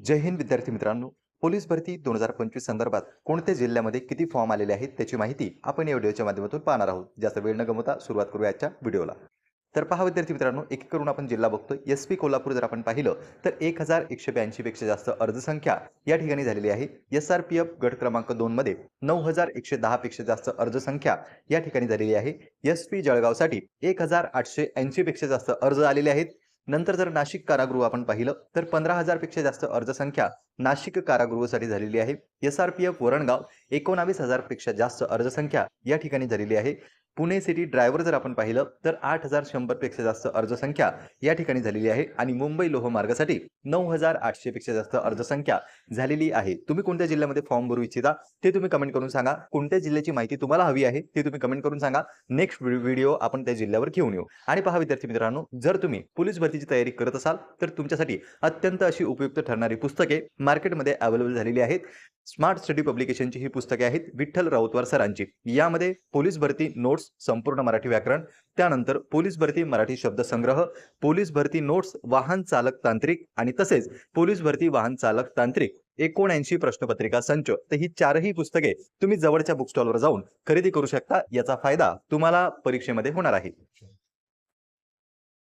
जय हिंद विद्यार्थी मित्रांनो. पोलीस भरती दोन हजार पंचवीस संदर्भात कोणत्या जिल्ह्यामध्ये किती फॉर्म आलेले आहेत त्याची माहिती आपण या व्हिडिओच्या माध्यमातून पाहणार आहोत. जास्त वेळ न गमवता सुरुवात करूया आजच्या व्हिडिओला. तर पहा विद्यार्थी मित्रांनो एक करून आपण जिल्हा बघतो एस पी कोल्हापूर जर आपण पाहिलं तर एक हजार एकशे ब्याऐंशीपेक्षा जास्त अर्जसंख्या या ठिकाणी झालेली आहे. एस आर पी एफ गट क्रमांक दोनमध्ये नऊ हजार एकशे दहापेक्षा जास्त अर्जसंख्या या ठिकाणी झालेली आहे. एस पी जळगावसाठी एक हजार आठशे ऐंशीपेक्षा जास्त अर्ज आलेले आहेत. नंतर जर नाशिक कारागृह आपण पाहिलं तर पंधरा हजारपेक्षा जास्त अर्जसंख्या नाशिक कारागृहासाठी झालेली आहे. S R P F Varangaon एकोणावीस हजारपेक्षा जास्त अर्जसंख्या या ठिकाणी झालेली आहे. पुणे सिटी ड्रायव्हर जर आपण पाहिलं तर आठ हजार शंभरपेक्षा जास्त अर्जसंख्या या ठिकाणी झालेली आहे आणि मुंबई लोहमार्गासाठी नऊ हजार आठशेपेक्षा जास्त अर्जसंख्या झालेली आहे. तुम्ही कोणत्या जिल्ह्यामध्ये फॉर्म भरू इच्छिता ते तुम्ही कमेंट करून सांगा. कोणत्या जिल्ह्याची माहिती तुम्हाला हवी आहे ते तुम्ही कमेंट करून सांगा. नेक्स्ट व्हिडिओ आपण त्या जिल्ह्यावर घेऊन येऊ. आणि पहा विद्यार्थी मित्रांनो जर तुम्ही पोलीस भरतीची तयारी करत असाल तर तुमच्यासाठी अत्यंत अशी उपयुक्त ठरणारी पुस्तके मार्केटमध्ये अवेलेबल झालेली आहेत. स्मार्ट स्टडी पब्लिकेशनची ही पुस्तके आहेत विठ्ठल राऊतवार सरांची. यामध्ये पोलीस भरती नोट्स संपूर्ण मराठी व्याकरण त्यानंतर पोलीस भरती मराठी शब्दसंग्रह पोलीस भरती नोट्स वाहन चालक तांत्रिक आणि तसेच पोलीस भरती वाहन चालक तांत्रिक एकोणऐंशी प्रश्नपत्रिका संच. तर ही चारही पुस्तके तुम्ही जवळच्या बुक स्टॉलवर जाऊन खरेदी करू शकता. याचा फायदा तुम्हाला परीक्षेमध्ये होणार आहे.